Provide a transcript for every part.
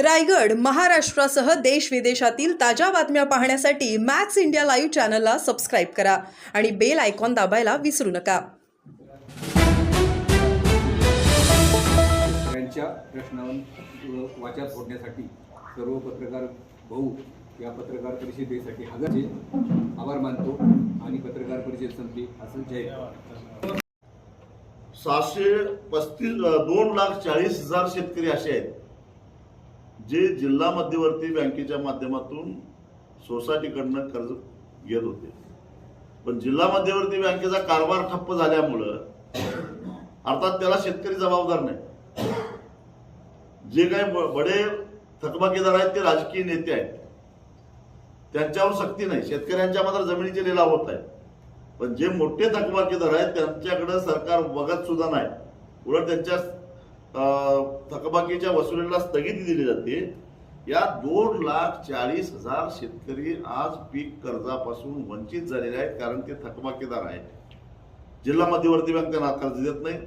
रायगड महाराष्ट्रासह देश विदेशातील ताज्या बातम्या पाहण्यासाठी मॅक्स इंडिया लाईव्ह चॅनलला सबस्क्राईब करा आणि बेल आयकॉन दाबायला विसरू नका. यांच्या प्रश्नावर वाचा फोडण्यासाठी सर्व पत्रकार भाऊ या पत्रकार परिषदेसाठी हजारचे आभार मानतो आणि पत्रकार परिषद संपली. असं जय सहाशे पस्तीस दोन लाख चाळीस हजार शेतकरी असे आहेत. जे जिल्हा मध्यवर्ती बँकेच्या माध्यमातून सोसायटीकडनं कर्ज घेत होते. पण जिल्हा मध्यवर्ती बँकेचा कारभार ठप्प झाल्यामुळं अर्थात त्याला शेतकरी जबाबदार नाही. जे काही बडे थकबाकीदार आहेत ते राजकीय नेते आहेत. त्यांच्यावर सक्ती नाही. शेतकऱ्यांच्या मात्र जमिनीचे लिलाव होत आहेत. पण जे मोठे थकबाकीदार आहेत त्यांच्याकडे सरकार बघत सुद्धा नाही. उलट त्यांच्या थकबाकीच्या वसुलीला स्थगिती दिली जाते. या दोन लाख चाळीस हजार शेतकरी आज पीक कर्जापासून वंचित झालेले आहेत कारण ते थकबाकीदार आहेत. जिल्हा मध्यवर्ती बँक त्यांना कर्ज देत नाही.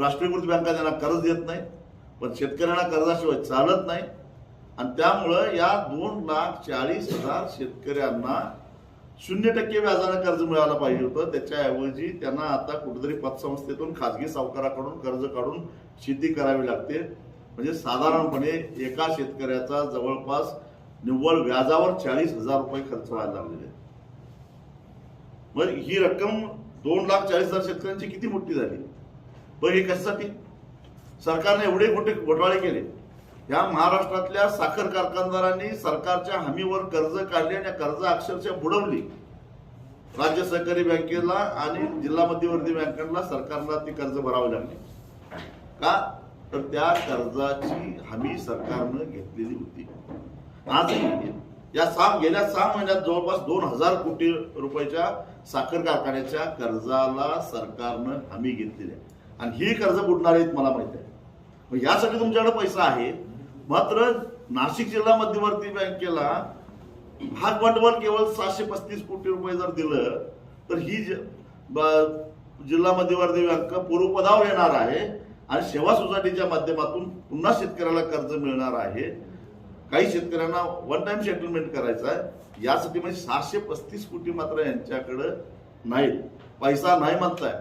राष्ट्रीयकृत बँका त्यांना कर्ज देत नाही. पण शेतकऱ्यांना कर्जाशिवाय चालत नाही. आणि त्यामुळं या दोन लाख चाळीस हजार शेतकऱ्यांना शून्य टक्के व्याजानं कर्ज मिळायला पाहिजे होतं. त्याच्याऐवजी त्यांना आता कुठेतरी पतसंस्थेतून खाजगी सावकाराकडून कर्ज काढून शेती करावी लागते. म्हणजे साधारणपणे एका शेतकऱ्याचा जवळपास निव्वळ व्याजावर चाळीस हजार रुपये खर्च व्हायला लागलेले मग ही रक्कम दोन लाख चाळीस हजार शेतकऱ्यांची किती मोठी झाली? पण हे कशासाठी? सरकारने एवढे मोठे घोटाळे केले. या महाराष्ट्रातल्या साखर कारखानदारांनी सरकारच्या हमीवर कर्ज काढले आणि कर्ज अक्षरशः बुडवली. राज्य सहकारी बँकेला आणि जिल्हा मध्यवर्ती बँकांना सरकारला ती कर्ज भरावी लागली. का? तर त्या कर्जाची हमी सरकारनं घेतलेली होती. आजही या सहा गेल्या सहा महिन्यात जवळपास दोन हजार कोटी रुपयाच्या साखर कारखान्याच्या कर्जाला सरकारनं हमी घेतलेली आहे. आणि ही कर्ज बुडणार आहेत मला माहिती आहे. मग यासाठी तुमच्याकडे पैसा आहे. मात्र नाशिक जिल्हा मध्यवर्ती बँकेला भाग भांडवल केवळ सहाशे पस्तीस कोटी रुपये जर दिलं तर ही ज- ब- जिल्हा मध्यवर्ती बँक पूर्वपदावर येणार आहे आणि सेवा सोसायटीच्या माध्यमातून पुन्हा शेतकऱ्याला कर्ज मिळणार आहे. काही शेतकऱ्यांना वन टाइम सेटलमेंट करायचं आहे. यासाठी म्हणजे सहाशे पस्तीस कोटी मात्र यांच्याकडं नाहीत. पैसा नाही म्हणताय.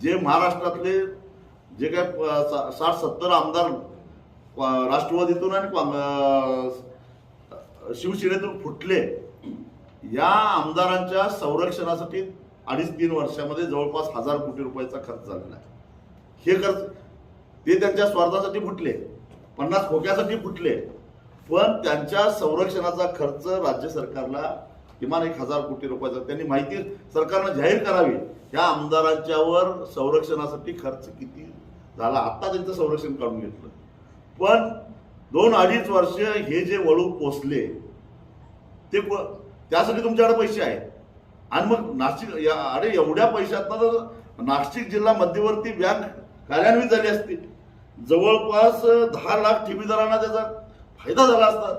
जे महाराष्ट्रातले जे काय सा- साठ सत्तर आमदार राष्ट्रवादीतून आणि शिवसेनेतून फुटले. या आमदारांच्या संरक्षणासाठी अडीच तीन वर्षामध्ये जवळपास हजार कोटी रुपयाचा खर्च झालेला आहे. हे खर्च ते त्यांच्या स्वार्थासाठी फुटले. पन्नास खोक्यासाठी फुटले. पण त्यांच्या संरक्षणाचा खर्च राज्य सरकारला किमान एक हजार कोटी रुपयाचा त्यांनी माहिती सरकारनं जाहीर करावी. या आमदारांच्यावर संरक्षणासाठी खर्च किती झाला? आत्ता त्यांचं संरक्षण काढून घेतलं. पण दोन अडीच वर्ष हे जे वळू पोचले ते त्यासाठी तुमच्याकडे पैसे आहेत. आणि मग नाशिक या अरे एवढ्या पैशातनं तर नाशिक जिल्हा मध्यवर्ती बँक कार्यान्वित झाली असती. जवळपास दहा लाख ठेवीदारांना त्याचा फायदा झाला असता.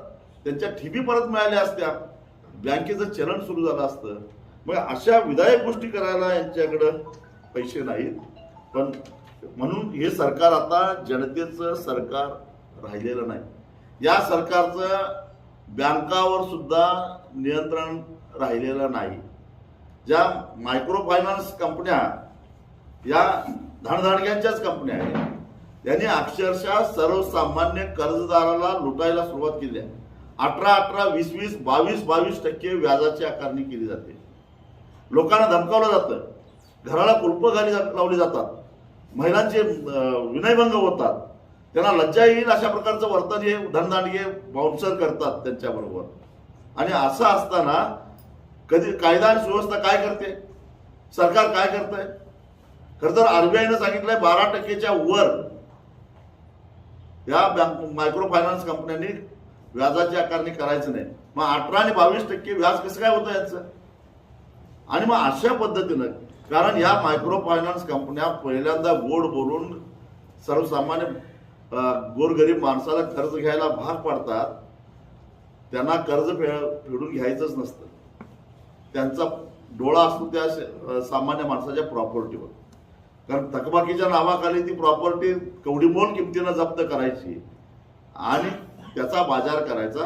त्यांच्या ठेवी परत मिळाल्या असत्या. बँकेचं चलन सुरू झालं असतं. मग अशा विधायक गोष्टी करायला यांच्याकडं पैसे नाहीत. पण म्हणून हे सरकार आता जनतेचं सरकार राहिलेलं नाही. या सरकारचं बँकावर सुद्धा नियंत्रण राहिलेलं नाही. ज्या मायक्रो फायनान्स कंपन्या या धडधाडक्यांच्याच कंपन्या आहेत. त्यांनी अक्षरशः सर्वसामान्य कर्जदाराला लुटायला सुरुवात केली आहे. अठरा अठरा वीस वीस बावीस बावीस टक्के व्याजाची आकारणी केली जाते. लोकांना धमकावलं जातं. घराला कुलप घाली लावली जातात. महिलांचे विनयभंग होतात. त्यांना लज्जा येईल अशा प्रकारचं वर्तन हे धनदांडगे बाउन्सर करतात त्यांच्याबरोबर. आणि असं असताना कधी कायदा आणि सुव्यवस्था काय करते? सरकार काय करतंय? खर तर आरबीआयनं सांगितलंय बारा टक्केच्या वर या बँक मायक्रो फायनान्स कंपन्यांनी व्याजाची आकारणी करायचं नाही. मग अठरा आणि बावीस टक्के व्याज कसं काय होतं याचं? आणि मग अशा पद्धतीनं कारण या मायक्रो फायनान्स कंपन्या पहिल्यांदा गोड बोलून सर्वसामान्य गोरगरीब माणसाला कर्ज घ्यायला भाग पाडतात त्यांना कर्ज फेडून घ्यायचंच नसतं. त्यांचा डोळा असतो त्या सामान्य माणसाच्या प्रॉपर्टीवर कारण थकबाकीच्या नावाखाली ती प्रॉपर्टी कवडीमोल किमतीनं जप्त करायची आणि त्याचा बाजार करायचा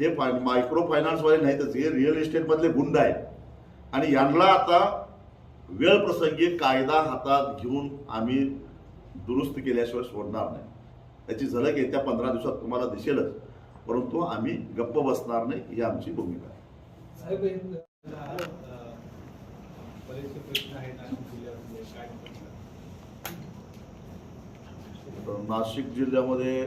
हे फाय मायक्रो फायनान्सवाले नाहीतच हे रिअल इस्टेटमधले गुंड आहेत. आणि यांना आता वेळ प्रसंगी कायदा हातात घेऊन आम्ही दुरुस्त केल्याशिवाय सोडणार नाही. त्याची झलक येत्या पंधरा दिवसात तुम्हाला दिसेलच. परंतु आम्ही गप्प बसणार नाही ही आमची भूमिका आहे. नाशिक जिल्ह्यामध्ये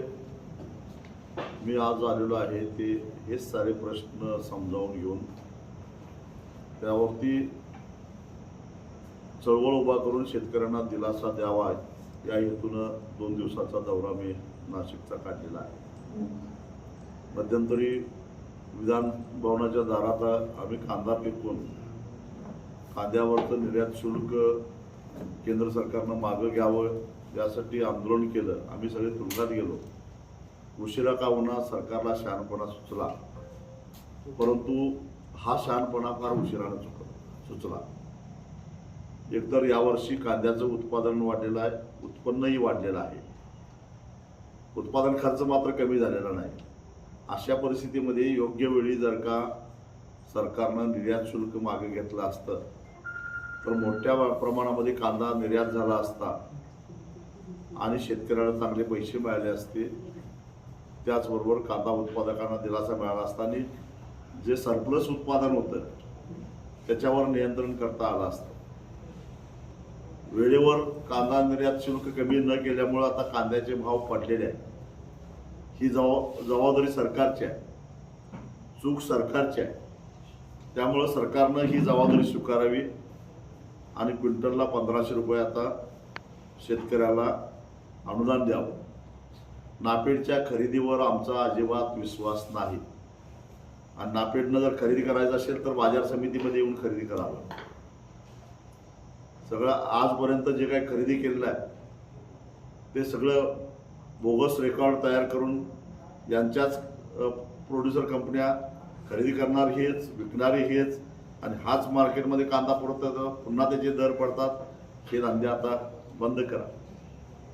मी आज आलेलो आहे ते हेच सारे प्रश्न समजावून घेऊन त्यावरती चळवळ उभा करून शेतकऱ्यांना दिलासा द्यावा या हेतूनं दोन दिवसाचा दौरा मी नाशिकचा काढलेला आहे. मध्यंतरी विधान भवनाच्या दारात आम्ही कांदा पिकवून कांद्यावरचं निर्यात शुल्क केंद्र सरकारनं मागं घ्यावं यासाठी आंदोलन केलं. आम्ही सगळे तुरुंगात गेलो. उशिरा का होणार सरकारला शहाणपणा सुचला. परंतु हा शहाणपणा फार उशिरानं चुक सुचला. एकतर यावर्षी कांद्याचं उत्पादन वाढलेलं आहे उत्पन्नही वाढलेलं आहे. उत्पादन खर्च मात्र कमी झालेला नाही. अशा परिस्थितीमध्ये योग्य वेळी जर का सरकारनं निर्यात शुल्क मागे घेतलं असतं तर मोठ्या प्रमाणामध्ये कांदा निर्यात झाला असता आणि शेतकऱ्याला चांगले पैसे मिळाले असते त्याचबरोबर कांदा उत्पादकांना दिलासा मिळाला असता आणि जे सरप्लस उत्पादन होतं त्याच्यावर नियंत्रण करता आलं असतं. वेळेवर कांदा निर्यात शुल्क कमी न केल्यामुळं आता कांद्याचे भाव पडलेले आहेत. ही जवा जबाबदारी सरकारची आहे. चूक सरकारची आहे. त्यामुळं सरकारनं ही जबाबदारी स्वीकारावी आणि क्विंटलला पंधराशे रुपये आता शेतकऱ्याला अनुदान द्यावं. नापेडच्या खरेदीवर आमचा अजिबात विश्वास नाही. आणि नापेडनं जर खरेदी करायचं असेल तर बाजार समितीमध्ये येऊन खरेदी करावं. सगळं आजपर्यंत जे काही खरेदी केलेलं आहे ते सगळं बोगस रेकॉर्ड तयार करून यांच्याच प्रोड्युसर कंपन्या खरेदी करणार हेच विकणारे हेच आणि हाच मार्केटमध्ये कांदा पुरवतात पुन्हा त्याचे दर पडतात. हे धंदे आता बंद करा.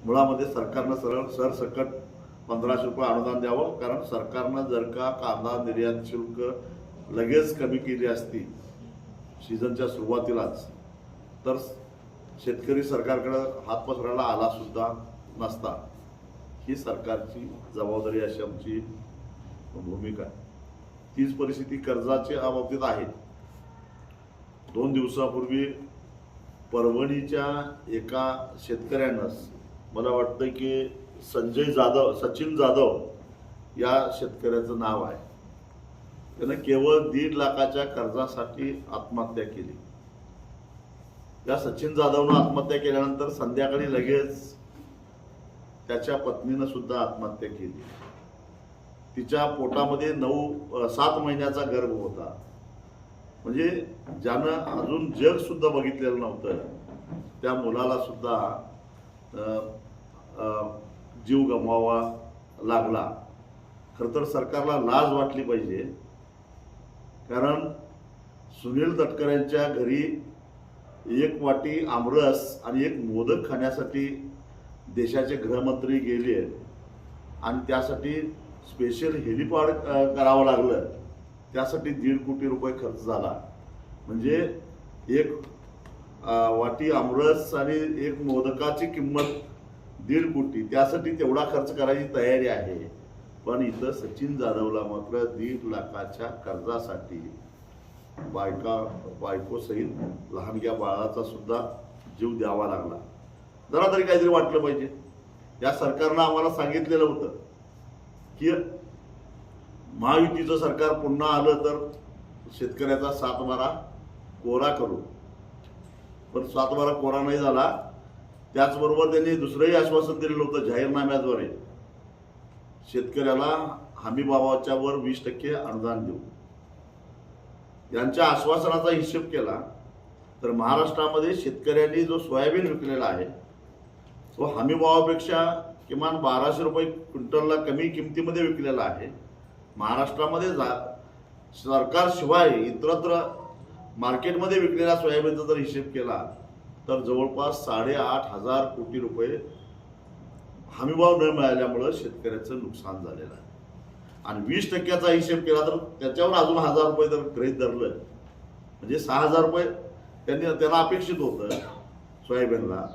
मुळामध्ये सरकारनं सरळ सरसकट पंधराशे रुपये अनुदान द्यावं कारण सरकारनं जर का कांदा निर्यात शुल्क लगेच कमी केली असती सीझनच्या सुरुवातीलाच तर शेतकरी सरकारकडं हात पसरायला आला सुद्धा नसता. ही सरकारची जबाबदारी अशी आमची भूमिका आहे. तीच परिस्थिती कर्जाच्या बाबतीत आहे. दोन दिवसापूर्वी परभणीच्या एका शेतकऱ्यानं मला वाटतं की संजय जाधव सचिन जाधव या शेतकऱ्याचं नाव आहे. त्यानं केवळ दीड लाखाच्या कर्जासाठी आत्महत्या केली. या सचिन जाधवनं आत्महत्या केल्यानंतर संध्याकाळी लगेच त्याच्या पत्नीनं सुद्धा आत्महत्या केली. तिच्या पोटामध्ये नऊ सात महिन्याचा गर्भ होता. म्हणजे ज्यानं अजून जग सुद्धा बघितलेलं नव्हतं त्या मुलाला सुद्धा जीव गमवावा लागला. खरं तर सरकारला लाज वाटली पाहिजे. कारण सुनील तटकऱ्यांच्या घरी एक वाटी आमरस आणि एक मोदक खाण्यासाठी देशाचे गृहमंत्री गेले. आणि त्यासाठी स्पेशल हेलिपॅड करावं लागलं. त्यासाठी दीड कोटी रुपये खर्च झाला. म्हणजे एक वाटी आमरस आणि एक मोदकाची किंमत दीड कोटी. त्यासाठी तेवढा खर्च करायची तयारी आहे. पण इथं सचिन जाधवला मात्र दीड लाखाच्या कर्जासाठी बायका बायकोसहित लहानग्या बाळाचा सुद्धा जीव द्यावा लागला. जरा तरी काहीतरी वाटलं पाहिजे. या सरकारनं आम्हाला सांगितलेलं होतं की महायुतीचं सरकार पुन्हा आलं तर शेतकऱ्याचा सातबारा कोरा करू. पण सातबारा कोरा नाही झाला. त्याचबरोबर त्यांनी दुसरंही आश्वासन दिलेलं होतं जाहीरनाम्याद्वारे. शेतकऱ्याला हमी भावाच्या वर वीस टक्के अनुदान देऊ. यांच्या आश्वासनाचा हिशेब केला तर महाराष्ट्रामध्ये शेतकऱ्यांनी जो सोयाबीन विकलेला आहे तो हमीभावापेक्षा किमान बाराशे रुपये क्विंटलला कमी किमतीमध्ये विकलेला आहे. महाराष्ट्रामध्ये जा सरकारशिवाय इतरत्र मार्केटमध्ये विकलेल्या सोयाबीनचा जर हिशेब केला तर जवळपास साडेआठ हजार कोटी रुपये हमीभाव न मिळाल्यामुळं शेतकऱ्याचं नुकसान झालेलं आहे. आणि वीस टक्क्याचा हिशेब केला तर त्याच्यावर अजून हजार रुपये जर ग्रहित धरलं म्हणजे सहा हजार रुपये त्यांनी त्यांना अपेक्षित होतं सोयाबीनला.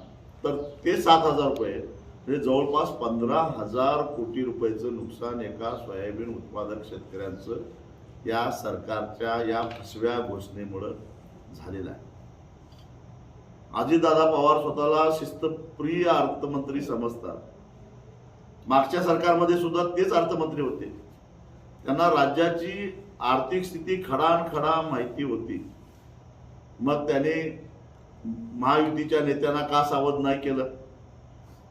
तर ते सात हजार रुपये म्हणजे जवळपास पंधरा हजार कोटी रुपयाचं नुकसान एका सोयाबीन उत्पादक शेतकऱ्यांचं या सरकारच्या या फसव्या घोषणेमुळं झालेलं आहे. अजितदादा पवार स्वतःला शिस्तप्रिय अर्थमंत्री समजतात. मागच्या सरकारमध्ये सुद्धा तेच अर्थमंत्री होते. त्यांना राज्याची आर्थिक स्थिती खडानखडा माहिती होती. मग त्याने महायुतीच्या नेत्यांना का सावध नाही केलं?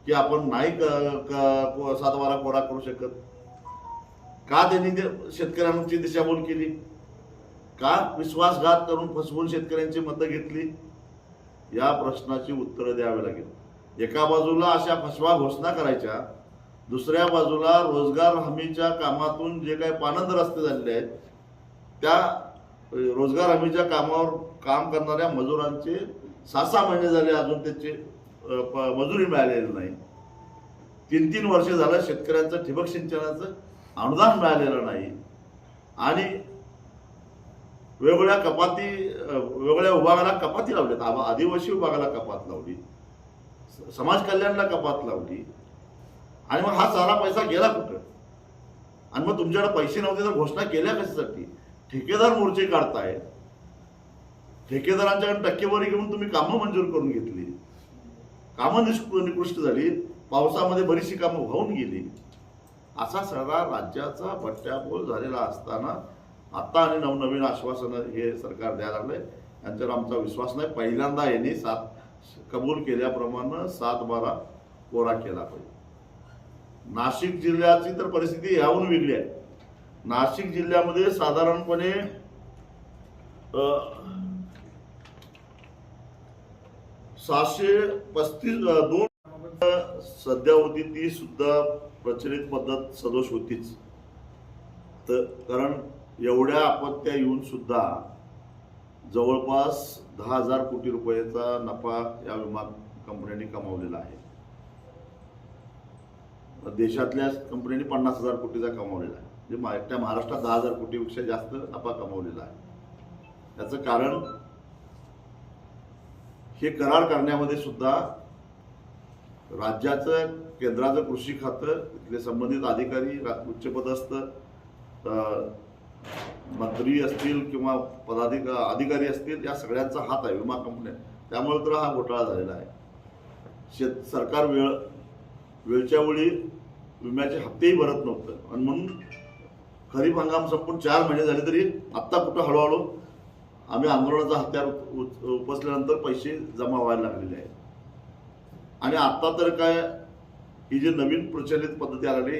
की आपण नाही क- क- को- कोरा करू शकत? का त्यांनी ते शेतकऱ्यांची दिशाभूल केली? का विश्वासघात करून फसवून शेतकऱ्यांची मतं घेतली? या प्रश्नाची उत्तरं द्यावी लागेल. एका बाजूला अशा फसवा घोषणा करायच्या दुसऱ्या बाजूला रोजगार हमीच्या कामातून जे काही पानंद रस्ते झालेले आहेत त्या रोजगार हमीच्या कामावर काम करणाऱ्या मजुरांचे सहा सहा महिने झाले अजून त्याचे प- मजुरी मिळालेली नाही. तीन तीन वर्ष झालं शेतकऱ्यांचं ठिबक सिंचनाचं अनुदान मिळालेलं नाही. आणि वेगवेगळ्या कपाती वेगवेगळ्या विभागाला कपाती लावल्यात आदिवासी विभागाला कपात लावली. स- समाज कल्याणला कपात लावली. आणि मग हा सारा पैसा गेला कुठं? आणि मग तुमच्याकडे पैसे नव्हते तर घोषणा केल्या कशासाठी? ठेकेदार मोर्चे काढताय ठेकेदारांच्याकडे टक्केवारी घेऊन तुम्ही कामं मंजूर करून घेतली. कामं निष्क- निकृष्ट झाली. पावसामध्ये बरीचशी कामं वाहून गेली. असा सगळा राज्याचा बट्ट्याबोल झालेला असताना आता आणि नवनवीन आश्वासनं हे सरकार द्यायला लागलंय. यांच्यावर आमचा विश्वास नाही. पहिल्यांदा यांनी सात कबूल केल्याप्रमाणे सात बारा कोरा केला पाहिजे. नाशिक जिल्ह्याची तर परिस्थिती याहून वेगळी आहे. नाशिक जिल्ह्यामध्ये साधारणपणे सहाशे पस्तीस दोन सध्या होती ती सुद्धा प्रचलित पद्धत सदोष होतीच. तर कारण एवढ्या आपत्त्या येऊन सुद्धा जवळपास दहा हजार कोटी रुपयाचा नफा या विमा कंपन्यांनी कमावलेला आहे. देशातल्या कंपनीने पन्नास हजार कोटीचा कमावलेला आहे. म्हणजे एकट्या महाराष्ट्रात दहा हजार कोटीपेक्षा जास्त नफा कमावलेला आहे. त्याचं कारण हे करार करण्यामध्ये सुद्धा राज्याचं केंद्राचं कृषी खातं इथले संबंधित अधिकारी उच्चपदस्थ मंत्री असतील किंवा पदाधिक अधिकारी असतील या सगळ्यांचा हात आहे विमा कंपन्या. त्यामुळे तर हा घोटाळा झालेला आहे. शेत सरकार वेळ वेळच्या वेळी विम्याचे हप्तेही भरत नव्हतं. आणि म्हणून खरीप हंगाम संपून चार महिने झाले तरी आत्ता कुठं हळूहळू आम्ही आंदोलनाचा हत्यार उपसल्यानंतर पैसे जमा व्हायला लागलेले आहेत. आणि आत्ता तर काय ही जी नवीन प्रचलित पद्धती आलेली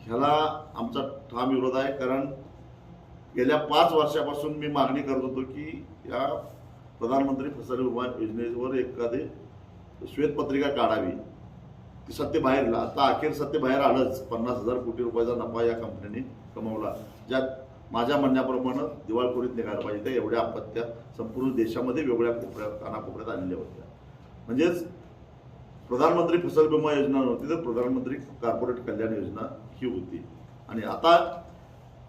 ह्याला आमचा ठाम विरोध आहे. कारण गेल्या पाच वर्षापासून मी मागणी करत होतो की या प्रधानमंत्री फसल विमा योजनेवर एखादी श्वेतपत्रिका काढावी. सत्य बाहेर आता अखेर सत्य बाहेर आलंच. पन्नास हजार कोटी रुपयाचा नफा या कंपनीने कमवला. ज्यात माझ्या म्हणण्याप्रमाणे दिवाळखोरीत निघायला पाहिजे त्या एवढ्या आपत्त्या संपूर्ण देशामध्ये वेगवेगळ्या कोपऱ्यात कानाकोपऱ्यात आणल्या होत्या. म्हणजेच प्रधानमंत्री फसल विमा योजना नव्हती तर प्रधानमंत्री कॉर्पोरेट कल्याण योजना ही होती. आणि आता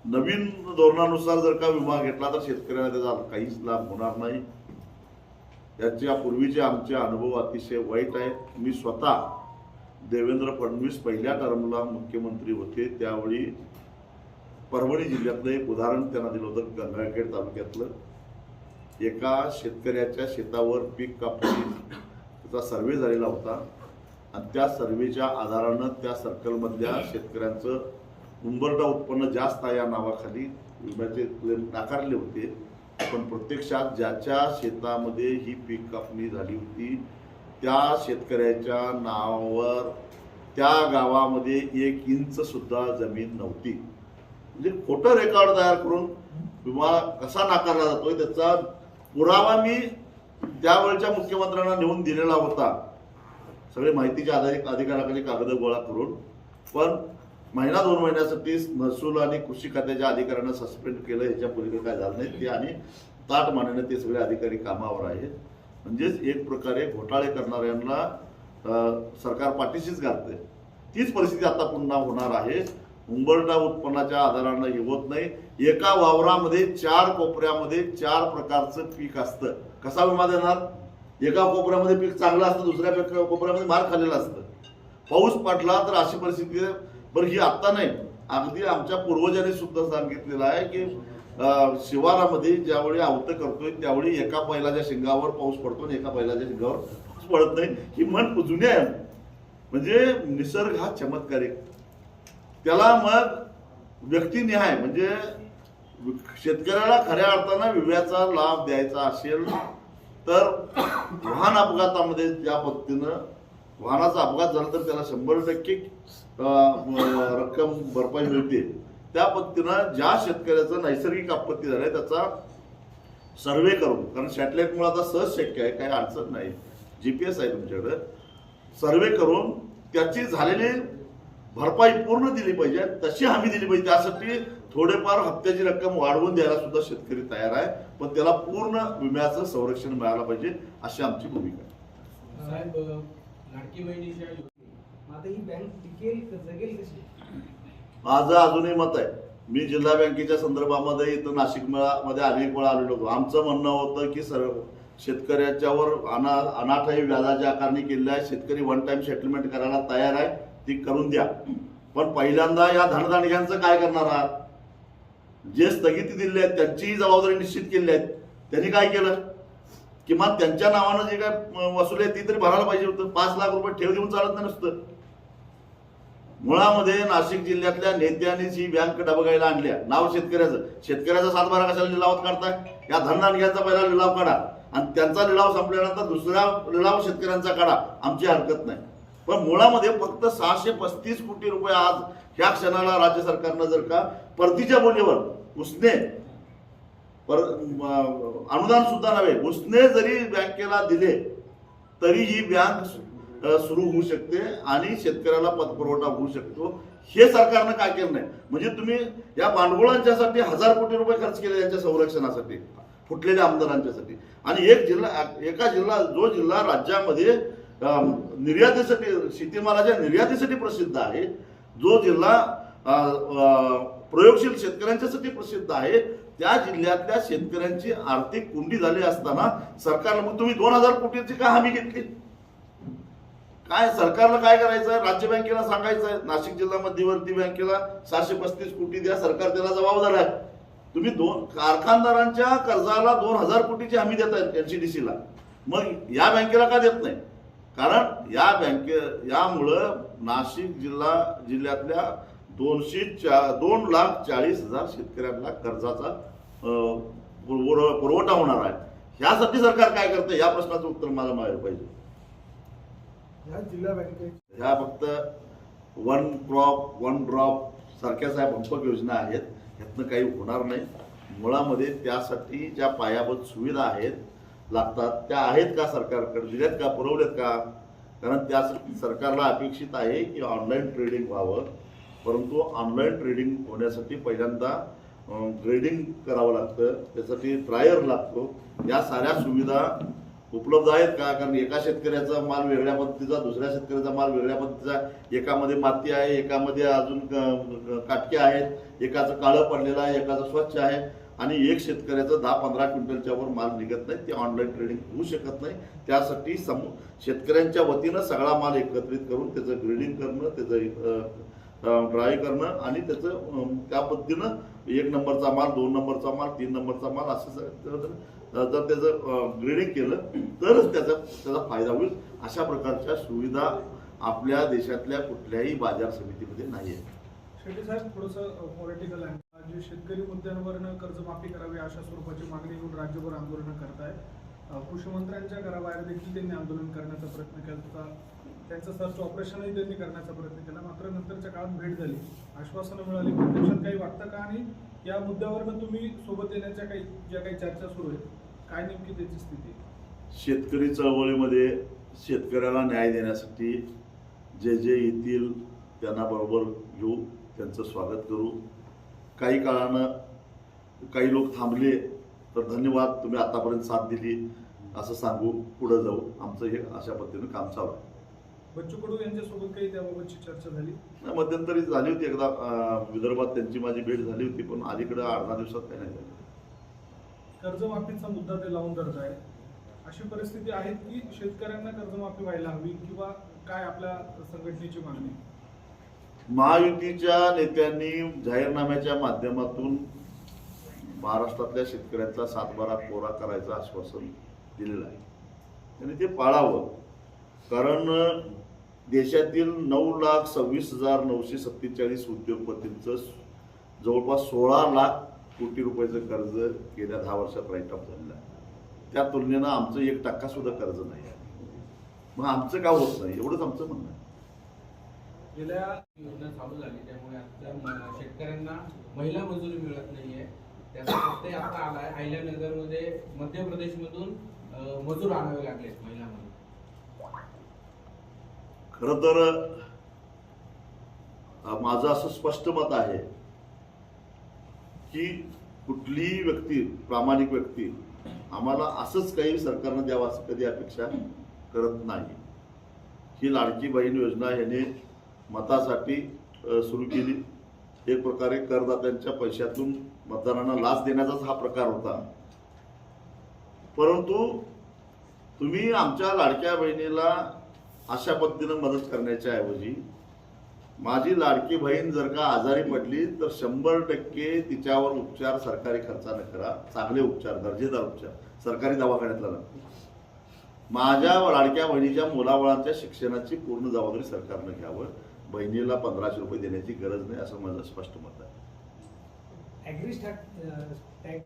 नवीन धोरणानुसार जर का विमा घेतला तर शेतकऱ्यांना त्याचा काहीच लाभ होणार नाही. याच्या पूर्वीचे आमचे अनुभव अतिशय वाईट आहेत. मी स्वतः देवेंद्र फडणवीस पहिल्या टर्मला मुख्यमंत्री होते त्यावेळी परभणी जिल्ह्यातलं एक उदाहरण त्यांना दिलं होतं गंगाखेड तालुक्यातलं. एका शेतकऱ्याच्या शेतावर पीक कापणी त्याचा सर्वे झालेला होता. आणि त्या सर्वेच्या आधारानं त्या सर्कलमधल्या शेतकऱ्यांचं उंबरडा उत्पन्न जास्त आहे या नावाखाली विम्याचे क्लेम नाकारले होते. पण प्रत्यक्षात ज्याच्या शेतामध्ये ही पीक कापणी झाली होती त्या शेतकऱ्याच्या नावावर त्या गावामध्ये एक इंच सुद्धा जमीन नव्हती. म्हणजे खोटं रेकॉर्ड तयार करून विमा कसा नाकारला जातोय त्याचा पुरावा मी त्यावेळच्या मुख्यमंत्र्यांना नेऊन दिलेला होता. सगळे माहितीच्या आधारित अधिकाऱ्याकडे कागद गोळा करून. पण महिना दोन महिन्यासाठी महसूल आणि कृषी खात्याच्या अधिकाऱ्यांना सस्पेंड केलं. याच्या पलीकडे काय झालं नाही. ते आणि ताट मानेने ते सगळे अधिकारी कामावर आहेत. म्हणजेच एक प्रकारे घोटाळे करणाऱ्यांना सरकार पाठीशीच घालतंय. तीच परिस्थिती आता पुन्हा होणार आहे. उंबरडा उत्पन्नाच्या आधारानं हे होत नाही. एका वावरामध्ये चार कोपऱ्यामध्ये चार प्रकारचं पीक असतं. कसा विमा देणार? एका कोपऱ्यामध्ये पीक चांगलं असतं दुसऱ्या कोपऱ्यामध्ये मार खाल्लेलं असतं. पाऊस पडला तर अशी परिस्थिती बरं ही आत्ता नाही. अगदी आमच्या पूर्वजांनी सुद्धा सांगितलेलं आहे की शिवारामध्ये ज्यावेळी आवतं करतोय त्यावेळी एका बैलाच्या शिंगावर पाऊस पडतो आणि एका बैलाच्या शिंगावर पाऊस पडत नाही. ही म्हण जुनी आहे म्हणजे निसर्ग हा चमत्कारिक त्याला मग व्यक्तिनिहाय म्हणजे शेतकऱ्याला खऱ्या अर्थानं विम्याचा लाभ द्यायचा असेल तर वाहन अपघातामध्ये ज्या पद्धतीनं वाहनाचा अपघात झाला तर त्याला शंभर टक्के रक्कम भरपाई मिळते. त्या पद्धतीनं ज्या शेतकऱ्याचं नैसर्गिक आपत्ती झाली त्याचा सर्वे करून कारण सॅटेलाइटमुळे आता सहज शक्य आहे काही अडचण नाही. जीपीएस आहे तुमच्याकडे. सर्वे करून त्याची झालेली भरपाई पूर्ण दिली पाहिजे तशी हमी दिली पाहिजे. त्यासाठी थोडेफार हप्त्याची रक्कम वाढवून द्यायला सुद्धा शेतकरी तयार आहे पण त्याला पूर्ण विम्याचं संरक्षण मिळालं पाहिजे अशी आमची भूमिका आहे. साहेब लाडकी बहिणीच्या योजने आता ही बँक टिकेल जगेल कशी? माझं अजूनही मत आहे मी जिल्हा बँकेच्या संदर्भामध्ये इथं नाशिकमध्ये अनेक वेळा आलेलो होतो. आमचं म्हणणं होतं की सर शेतकऱ्याच्यावर अना अनाठाई व्याजाची आकारणी केली आहे शेतकरी वन टाइम सेटलमेंट करायला तयार आहे ती करून द्या. पण पहिल्यांदा या धनदांडग्यांचं काय करणार आहात? जे स्थगिती दिली आहेत त्यांचीही जबाबदारी निश्चित केली आहेत. त्यांनी काय केलं? किमान त्यांच्या नावानं जे काय वसूल वसुली आहे ती तरी भरायला पाहिजे होतं. पाच लाख रुपये ठेव देऊन चालत नाही मुळामध्ये नाशिक जिल्ह्यातल्या नेत्यांनीच ही बँक डबगायला आणल्या. नाव शेतकऱ्याचं. शेतकऱ्याचा सातबारा कशाला लिलावात काढताय? या धनदानग्यांचा पहिला लिलाव काढा. आणि त्यांचा लिलाव संपल्यानंतर दुसरा लिलाव शेतकऱ्यांचा काढा. आमची हरकत नाही. पण मुळामध्ये फक्त सहाशे पस्तीस कोटी रुपये आज ह्या क्षणाला राज्य सरकारनं जर का परतीच्या बोलीवर उसने पर अनुदान सुद्धा नव्हे उसने जरी बँकेला दिले तरी ही बँक सुरू होऊ शकते आणि शेतकऱ्याला पतपुरवठा होऊ शकतो. हे सरकारनं काय केलं नाही? म्हणजे तुम्ही या भांडवलांच्यासाठी हजार कोटी रुपये खर्च केले यांच्या संरक्षणासाठी फुटलेल्या आमदारांच्यासाठी. आणि एक जिल्हा एका जिल्हा जो जिल्हा राज्यामध्ये निर्यातीसाठी शेतीमालाच्या निर्यातीसाठी प्रसिद्ध आहे जो जिल्हा प्रयोगशील शेतकऱ्यांच्यासाठी प्रसिद्ध आहे त्या जिल्ह्यातल्या शेतकऱ्यांची आर्थिक कुंडी झाली असताना सरकारनं मग तुम्ही दोन हजार कोटीची का हमी घेतली? काय सरकारला काय करायचं? राज्य बँकेला सांगायचं. आहे नाशिक जिल्हा मध्यवर्ती बँकेला सहाशे पस्तीस कोटी द्या सरकार त्याला जबाबदार आहे तुम्ही दोन कारखानदारांच्या कर्जाला दोन हजार कोटीची हमी देत आहेत डी सीला. मग या बँकेला का देत नाही? कारण या बँके यामुळं नाशिक जिल्हा जिल्ह्यातल्या दोनशे चा दोन लाख चाळीस हजार शेतकऱ्यांना कर्जाचा पुरवठा होणार आहे. ह्यासाठी सरकार काय करतं या प्रश्नाचं उत्तर मला मिळालं पाहिजे. जिल्हा बँकेत ह्या फक्त वन क्रॉप वन ड्रॉप सारख्या ह्या भंपक योजना आहेत ह्यातनं काही होणार नाही. मुळामध्ये त्यासाठी ज्या पायाभूत सुविधा आहेत लागतात त्या आहेत का सरकारकडे दिल्यात का पुरवल्यात का? कारण त्या सरकारला अपेक्षित आहे की ऑनलाईन ट्रेडिंग व्हावं. परंतु ऑनलाईन ट्रेडिंग होण्यासाठी पहिल्यांदा ग्रेडिंग करावं लागतं त्यासाठी ट्रायर लागतो. या साऱ्या सुविधा उपलब्ध आहेत का? कारण एका शेतकऱ्याचा माल वेगळ्या पद्धतीचा दुसऱ्या शेतकऱ्याचा माल वेगळ्या पद्धतीचा एकामध्ये माती आहे एकामध्ये अजून काटके आहेत एकाचं काळं पडलेलं आहे एकाचं स्वच्छ आहे आणि एक शेतकऱ्याचं दहा पंधरा क्विंटलच्या वर माल निघत नाही ते ऑनलाईन ट्रेडिंग होऊ शकत नाही. त्यासाठी सम शेतकऱ्यांच्या वतीनं सगळा माल एकत्रित करून त्याचं ग्रेडिंग करणं त्याचं ड्राय करणं आणि त्याचं त्या पद्धतीनं एक नंबरचा माल दोन नंबरचा माल तीन नंबरचा माल असं सगळं जर त्याचं ग्रेडिंग केलं तरच त्याचा त्याचा फायदा होईल. अशा प्रकारच्या सुविधा आपल्या देशातल्या कुठल्याही बाजार समितीमध्ये नाही आहे शेट्टी साहेब थोडंसं पॉलिटिकल आहे जे शेतकरी मुद्द्यांवरनं कर्जमाफी करावी अशा स्वरूपाची मागणी घेऊन राज्यभर आंदोलनं करताय कृषी मंत्र्यांच्या घराबाहेर देखील त्यांनी आंदोलन करण्याचा प्रयत्न केला त्यांचं सर्च ऑपरेशनही त्यांनी करण्याचा प्रयत्न केला. मात्र नंतरच्या काळात भेट झाली. आश्वासनं मिळाली. प्रत्यक्षात काही वाटतं का? आणि या मुद्द्यावरनं तुम्ही सोबत येण्याच्या काही ज्या काही चर्चा सुरू आहेत काय नेमकी त्याची स्थिती शेतकरी चळवळीमध्ये शेतकऱ्याला न्याय देण्यासाठी जे जे येतील त्यांना बरोबर घेऊ त्यांचं स्वागत करू. काही काळानं काही लोक थांबले तर धन्यवाद तुम्ही आतापर्यंत साथ दिली असं सांगू पुढं जाऊ. आमचं हे अशा पद्धतीनं काम चालू आहे. बच्चू कडू यांच्यासोबत काही त्याबाबतची चर्चा झाली? नाही, मध्यंतरी झाली होती एकदा अं, विदर्भात त्यांची माझी भेट झाली होती पण अलीकडे दहा दिवसात काही नाही झालं. कर्जमाफीचा मुद्दा ते लावून धरत आहे अशी परिस्थिती आहे की शेतकऱ्यांना कर्जमाफी व्हायला हवी किंवा काय आपल्या संघटनेची मागणी? महायुतीच्या नेत्यांनी जाहीरनाम्याच्या माध्यमातून महाराष्ट्रातल्या शेतकऱ्यांचा सातबारा कोरा करायचं आश्वासन दिलेलं आहे. त्यांनी ते पाळावं. कारण देशातील नऊ लाख सव्वीस हजार नऊशे सत्तेचाळीस उद्योगपतींचं जवळपास सोळा लाख कोटी रुपयाचं कर्ज गेल्या दहा वर्षात राईट ऑफ झालेलं आहे. त्या तुलनेनं आमचं एक टक्का सुद्धा कर्ज नाही आहे. मग आमचं का होत नाही? एवढंच आमचं म्हणणं आहे. गेल्या योजना चालू झाली त्यामुळे आता शेतकऱ्यांना महिला मजुरी मिळत नाहीये. त्याचा आता आलाय. अहिल्यानगरमध्ये मध्य प्रदेशमधून मजूर आणावे लागले महिला खरं तर माझं असं स्पष्ट मत आहे की कुठलीही व्यक्ती प्रामाणिक व्यक्ती आम्हाला असंच काही सरकारनं द्यावं असं कधी अपेक्षा करत नाही. ही लाडकी बहीण योजना ह्याने मतासाठी सुरू केली. एक प्रकारे करदात्यांच्या पैशातून मतदारांना लाच देण्याचाच हा प्रकार होता. परंतु तुम्ही आमच्या लाडक्या बहिणीला अशा पद्धतीनं मदत करण्याच्या ऐवजी माझी लाडकी बहीण जर का आजारी पडली तर शंभर टक्के तिच्यावर उपचार सरकारी खर्चानं करा. चांगले उपचार दर्जेदार उपचार. सरकारी दवाखान्यातला नको. माझ्या लाडक्या बहिणीच्या मुलाबाळांच्या शिक्षणाची पूर्ण जबाबदारी सरकारनं घ्यावं. बहिणीला पंधराशे रुपये देण्याची गरज नाही असं माझं स्पष्ट मत आहे.